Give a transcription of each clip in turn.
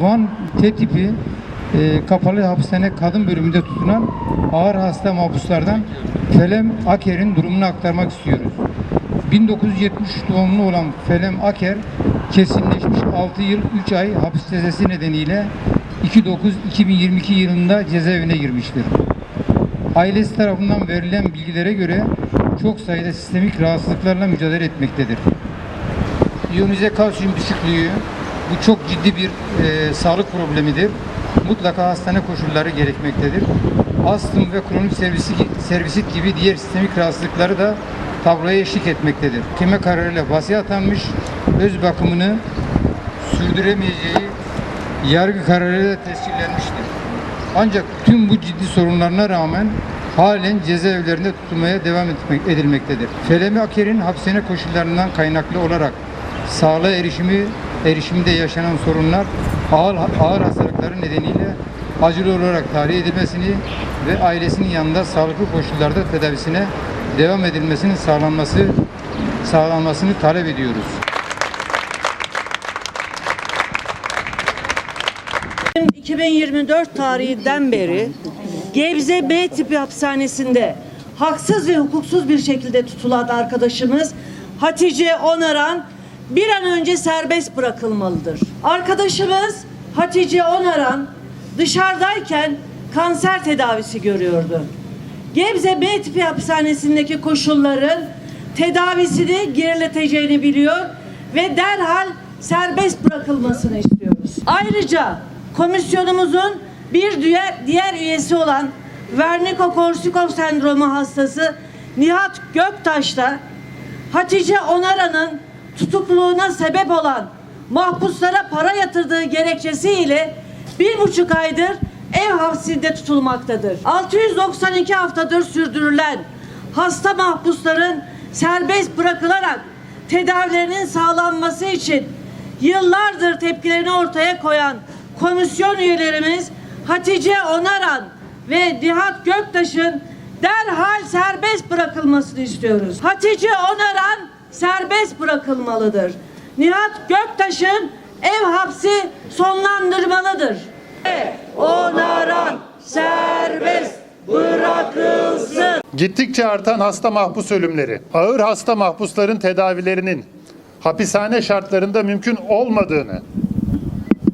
Van T tipi e, kapalı hapishane kadın bölümünde tutulan ağır hasta mahpuslardan Felem Aker'in durumunu aktarmak istiyoruz. 1973 doğumlu olan Felem Aker kesinleşmiş 6 yıl 3 ay hapis cezası nedeniyle 2-9-2022 yılında cezaevine girmiştir. Ailesi tarafından verilen bilgilere göre çok sayıda sistemik rahatsızlıklarla mücadele etmektedir. İyonize kalsiyum düşüklüğü bu çok ciddi bir e, sağlık problemidir. Mutlaka hastane koşulları gerekmektedir. Astım ve kronik servisi, servisit gibi diğer sistemik rahatsızlıkları da tabloya eşlik etmektedir. Kime kararıyla vasiye atanmış, öz bakımını sürdüremeyeceği yargı kararıyla tescillenmiştir. Ancak tüm bu ciddi sorunlarına rağmen halen cezaevlerinde tutulmaya devam edilmektedir. Felemi Aker'in hapishane koşullarından kaynaklı olarak sağlığa erişimi erişimde yaşanan sorunlar ağır, ağır hastalıkları nedeniyle acil olarak tahliye edilmesini ve ailesinin yanında sağlıklı koşullarda tedavisine devam edilmesinin sağlanması sağlanmasını talep ediyoruz. 2024 tarihinden beri Gebze B tipi hapishanesinde haksız ve hukuksuz bir şekilde tutulan arkadaşımız Hatice Onaran bir an önce serbest bırakılmalıdır. Arkadaşımız Hatice Onaran dışarıdayken kanser tedavisi görüyordu. Gebze B hapishanesindeki koşulların tedavisini gerileteceğini biliyor ve derhal serbest bırakılmasını istiyoruz. Ayrıca komisyonumuzun bir diğer, diğer üyesi olan Wernicke-Korsakoff sendromu hastası Nihat Göktaş da Hatice Onaran'ın tutukluluğuna sebep olan mahpuslara para yatırdığı gerekçesiyle bir buçuk aydır ev hapsinde tutulmaktadır. 692 haftadır sürdürülen hasta mahpusların serbest bırakılarak tedavilerinin sağlanması için yıllardır tepkilerini ortaya koyan komisyon üyelerimiz Hatice Onaran ve Nihat Göktaş'ın derhal serbest bırakılmasını istiyoruz. Hatice Onaran serbest bırakılmalıdır. Nihat Göktaş'ın ev hapsi sonlandırmalıdır. Onaran serbest bırakılsın. Gittikçe artan hasta mahpus ölümleri, ağır hasta mahpusların tedavilerinin hapishane şartlarında mümkün olmadığını,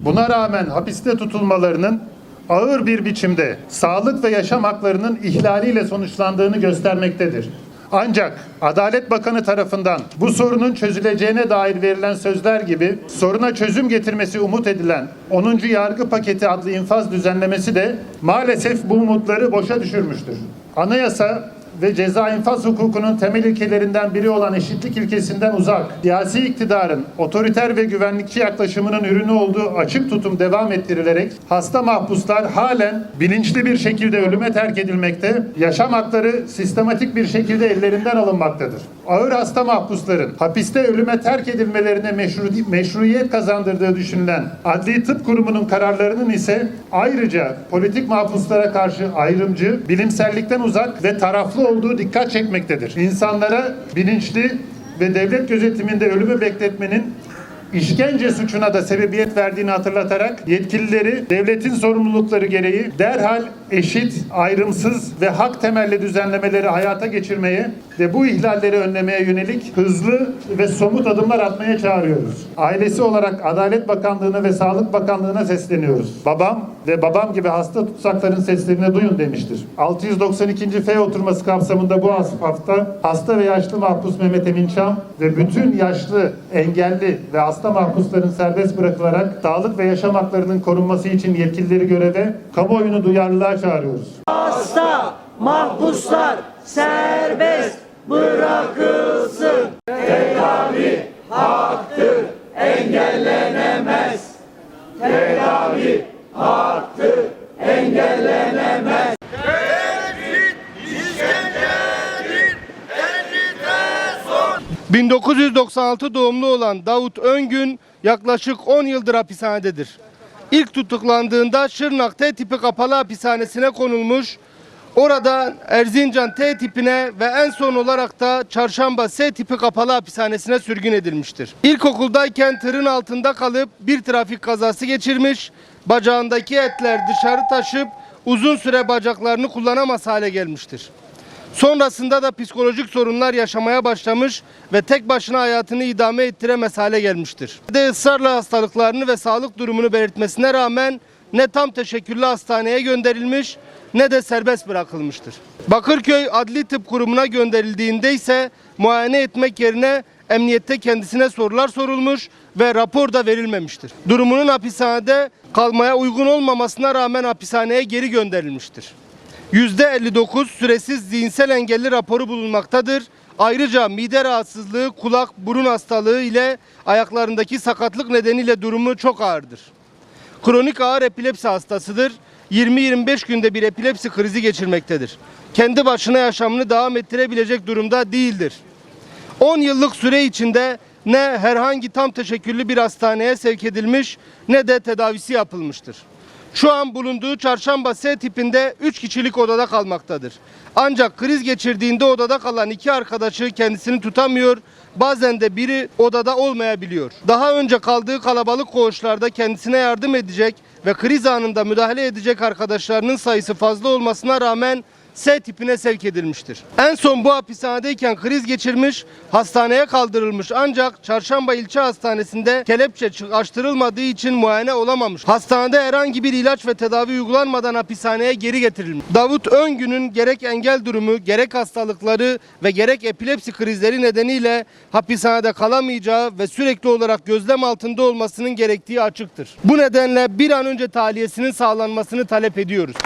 buna rağmen hapiste tutulmalarının ağır bir biçimde sağlık ve yaşam haklarının ihlaliyle sonuçlandığını göstermektedir. Ancak Adalet Bakanı tarafından bu sorunun çözüleceğine dair verilen sözler gibi soruna çözüm getirmesi umut edilen 10. Yargı Paketi adlı infaz düzenlemesi de maalesef bu umutları boşa düşürmüştür. Anayasa ve ceza infaz hukukunun temel ilkelerinden biri olan eşitlik ilkesinden uzak, siyasi iktidarın otoriter ve güvenlikçi yaklaşımının ürünü olduğu açık tutum devam ettirilerek hasta mahpuslar halen bilinçli bir şekilde ölüme terk edilmekte, yaşam hakları sistematik bir şekilde ellerinden alınmaktadır. Ağır hasta mahpusların hapiste ölüme terk edilmelerine meşru, meşruiyet kazandırdığı düşünülen Adli Tıp Kurumu'nun kararlarının ise ayrıca politik mahpuslara karşı ayrımcı, bilimsellikten uzak ve taraflı olduğu dikkat çekmektedir. İnsanlara bilinçli ve devlet gözetiminde ölümü bekletmenin işkence suçuna da sebebiyet verdiğini hatırlatarak yetkilileri devletin sorumlulukları gereği derhal eşit, ayrımsız ve hak temelli düzenlemeleri hayata geçirmeye ve bu ihlalleri önlemeye yönelik hızlı ve somut adımlar atmaya çağırıyoruz. Ailesi olarak Adalet Bakanlığı'na ve Sağlık Bakanlığı'na sesleniyoruz. Babam ve babam gibi hasta tutsakların seslerini duyun demiştir. 692. F oturması kapsamında bu hafta hasta ve yaşlı mahpus Mehmet Emin Çam ve bütün yaşlı, engelli ve hasta mahpusların serbest bırakılarak sağlık ve yaşam haklarının korunması için yetkilileri göreve, kamuoyunu duyarlılığa çağırıyoruz. Hasta mahpuslar serbest bırakılsın. Tedavi haktır, engellenemez. Tedavi haktır, engellenemez. 1996 doğumlu olan Davut Öngün yaklaşık 10 yıldır hapishanededir. İlk tutuklandığında Şırnak T tipi kapalı hapishanesine konulmuş Orada Erzincan T tipine ve en son olarak da Çarşamba S tipi kapalı hapishanesine sürgün edilmiştir. İlkokuldayken tırın altında kalıp bir trafik kazası geçirmiş, bacağındaki etler dışarı taşıp uzun süre bacaklarını kullanamaz hale gelmiştir. Sonrasında da psikolojik sorunlar yaşamaya başlamış ve tek başına hayatını idame ettiremez hale gelmiştir. De ısrarla hastalıklarını ve sağlık durumunu belirtmesine rağmen ne tam teşekküllü hastaneye gönderilmiş ne de serbest bırakılmıştır. Bakırköy Adli Tıp Kurumu'na gönderildiğinde ise muayene etmek yerine emniyette kendisine sorular sorulmuş ve rapor da verilmemiştir. Durumunun hapishanede kalmaya uygun olmamasına rağmen hapishaneye geri gönderilmiştir. %59 süresiz zihinsel engelli raporu bulunmaktadır. Ayrıca mide rahatsızlığı, kulak, burun hastalığı ile ayaklarındaki sakatlık nedeniyle durumu çok ağırdır. Kronik ağır epilepsi hastasıdır. 20-25 günde bir epilepsi krizi geçirmektedir. Kendi başına yaşamını devam ettirebilecek durumda değildir. 10 yıllık süre içinde ne herhangi tam teşekküllü bir hastaneye sevk edilmiş ne de tedavisi yapılmıştır. Şu an bulunduğu çarşamba S tipinde 3 kişilik odada kalmaktadır. Ancak kriz geçirdiğinde odada kalan iki arkadaşı kendisini tutamıyor, bazen de biri odada olmayabiliyor. Daha önce kaldığı kalabalık koğuşlarda kendisine yardım edecek ve kriz anında müdahale edecek arkadaşlarının sayısı fazla olmasına rağmen S tipine sevk edilmiştir. En son bu hapishanedeyken kriz geçirmiş, hastaneye kaldırılmış ancak Çarşamba İlçe Hastanesi'nde kelepçe açtırılmadığı için muayene olamamış. Hastanede herhangi bir ilaç ve tedavi uygulanmadan hapishaneye geri getirilmiş. Davut Öngün'ün gerek engel durumu, gerek hastalıkları ve gerek epilepsi krizleri nedeniyle hapishanede kalamayacağı ve sürekli olarak gözlem altında olmasının gerektiği açıktır. Bu nedenle bir an önce tahliyesinin sağlanmasını talep ediyoruz.